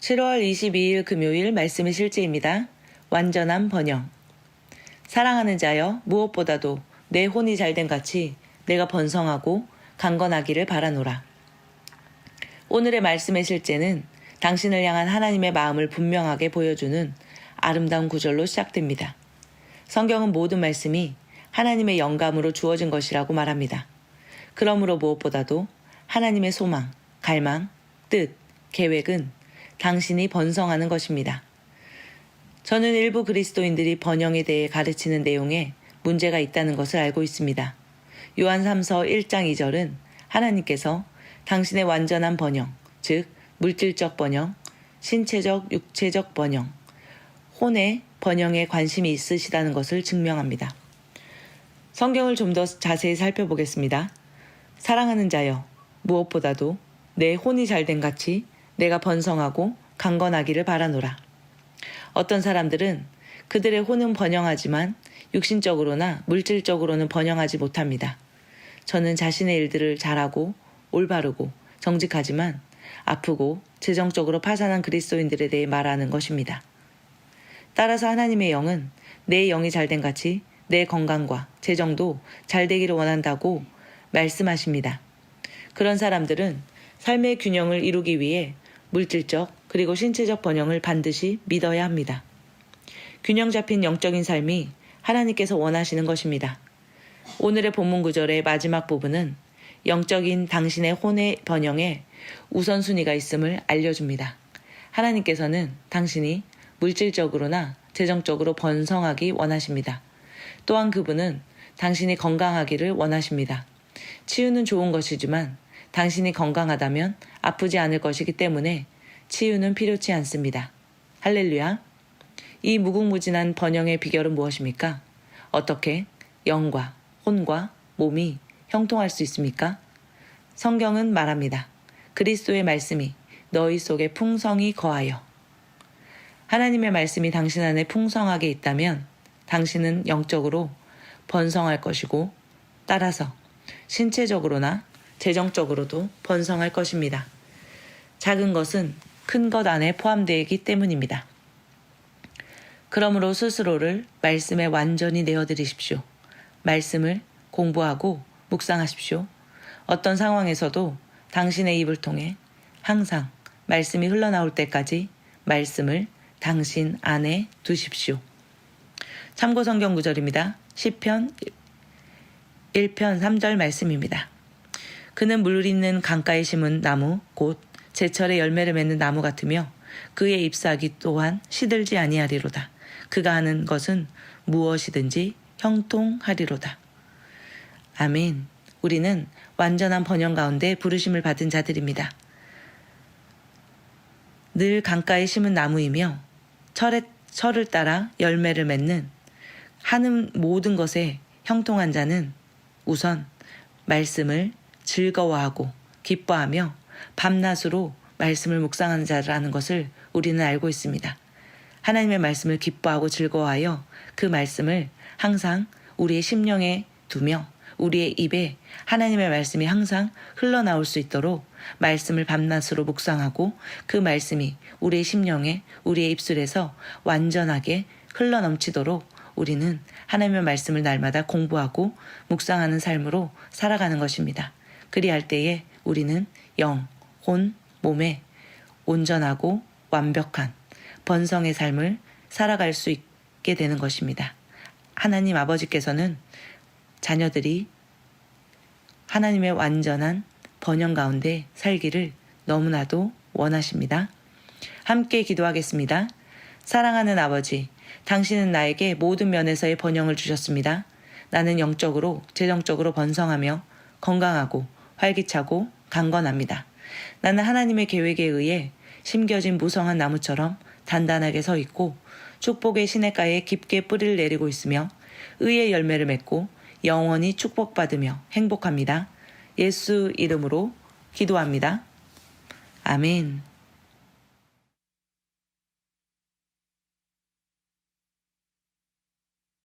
7월 22일 금요일 말씀의 실제입니다. 완전한 번영. 사랑하는 자여 무엇보다도 내 혼이 잘된 같이 내가 번성하고 강건하기를 바라노라. 오늘의 말씀의 실제는 당신을 향한 하나님의 마음을 분명하게 보여주는 아름다운 구절로 시작됩니다. 성경은 모든 말씀이 하나님의 영감으로 주어진 것이라고 말합니다. 그러므로 무엇보다도 하나님의 소망, 갈망, 뜻, 계획은 당신이 번성하는 것입니다. 저는 일부 그리스도인들이 번영에 대해 가르치는 내용에 문제가 있다는 것을 알고 있습니다. 요한 3서 1장 2절은 하나님께서 당신의 완전한 번영, 즉 물질적 번영, 신체적, 육체적 번영, 혼의 번영에 관심이 있으시다는 것을 증명합니다. 성경을 좀 더 자세히 살펴보겠습니다. 사랑하는 자여, 무엇보다도 내 혼이 잘된 같이 내가 번성하고 강건하기를 바라노라. 어떤 사람들은 그들의 혼은 번영하지만 육신적으로나 물질적으로는 번영하지 못합니다. 저는 자신의 일들을 잘하고 올바르고 정직하지만 아프고 재정적으로 파산한 그리스도인들에 대해 말하는 것입니다. 따라서 하나님의 영은 내 영이 잘된 같이 내 건강과 재정도 잘 되기를 원한다고 말씀하십니다. 그런 사람들은 삶의 균형을 이루기 위해 물질적 그리고 신체적 번영을 반드시 믿어야 합니다. 균형 잡힌 영적인 삶이 하나님께서 원하시는 것입니다. 오늘의 본문 구절의 마지막 부분은 영적인 당신의 혼의 번영에 우선순위가 있음을 알려줍니다. 하나님께서는 당신이 물질적으로나 재정적으로 번성하기 원하십니다. 또한 그분은 당신이 건강하기를 원하십니다. 치유는 좋은 것이지만 당신이 건강하다면 아프지 않을 것이기 때문에 치유는 필요치 않습니다. 할렐루야. 이 무궁무진한 번영의 비결은 무엇입니까? 어떻게 영과 혼과 몸이 형통할 수 있습니까? 성경은 말합니다. 그리스도의 말씀이 너희 속에 풍성히 거하여 하나님의 말씀이 당신 안에 풍성하게 있다면 당신은 영적으로 번성할 것이고 따라서 신체적으로나 재정적으로도 번성할 것입니다. 작은 것은 큰 것 안에 포함되기 때문입니다. 그러므로 스스로를 말씀에 완전히 내어드리십시오. 말씀을 공부하고 묵상하십시오. 어떤 상황에서도 당신의 입을 통해 항상 말씀이 흘러나올 때까지 말씀을 당신 안에 두십시오. 참고 성경 구절입니다. 10편 1편 3절 말씀입니다. 그는 물 있는 강가에 심은 나무 곧 제철에 열매를 맺는 나무 같으며 그의 잎사귀 또한 시들지 아니하리로다. 그가 하는 것은 무엇이든지 형통하리로다. 아멘. 우리는 완전한 번영 가운데 부르심을 받은 자들입니다. 늘 강가에 심은 나무이며 철에, 철을 따라 열매를 맺는 하는 모든 것에 형통한 자는 우선 말씀을 즐거워하고 기뻐하며 밤낮으로 말씀을 묵상하는 자라는 것을 우리는 알고 있습니다. 하나님의 말씀을 기뻐하고 즐거워하여 그 말씀을 항상 우리의 심령에 두며 우리의 입에 하나님의 말씀이 항상 흘러나올 수 있도록 말씀을 밤낮으로 묵상하고 그 말씀이 우리의 심령에 우리의 입술에서 완전하게 흘러넘치도록 우리는 하나님의 말씀을 날마다 공부하고 묵상하는 삶으로 살아가는 것입니다. 그리할 때에 우리는 영, 혼, 몸에 온전하고 완벽한 번성의 삶을 살아갈 수 있게 되는 것입니다. 하나님 아버지께서는 자녀들이 하나님의 완전한 번영 가운데 살기를 너무나도 원하십니다. 함께 기도하겠습니다. 사랑하는 아버지, 당신은 나에게 모든 면에서의 번영을 주셨습니다. 나는 영적으로, 재정적으로 번성하며 건강하고 활기차고 강건합니다. 나는 하나님의 계획에 의해 심겨진 무성한 나무처럼 단단하게 서 있고 축복의 시냇가에 깊게 뿌리를 내리고 있으며 의의 열매를 맺고 영원히 축복받으며 행복합니다. 예수 이름으로 기도합니다. 아멘.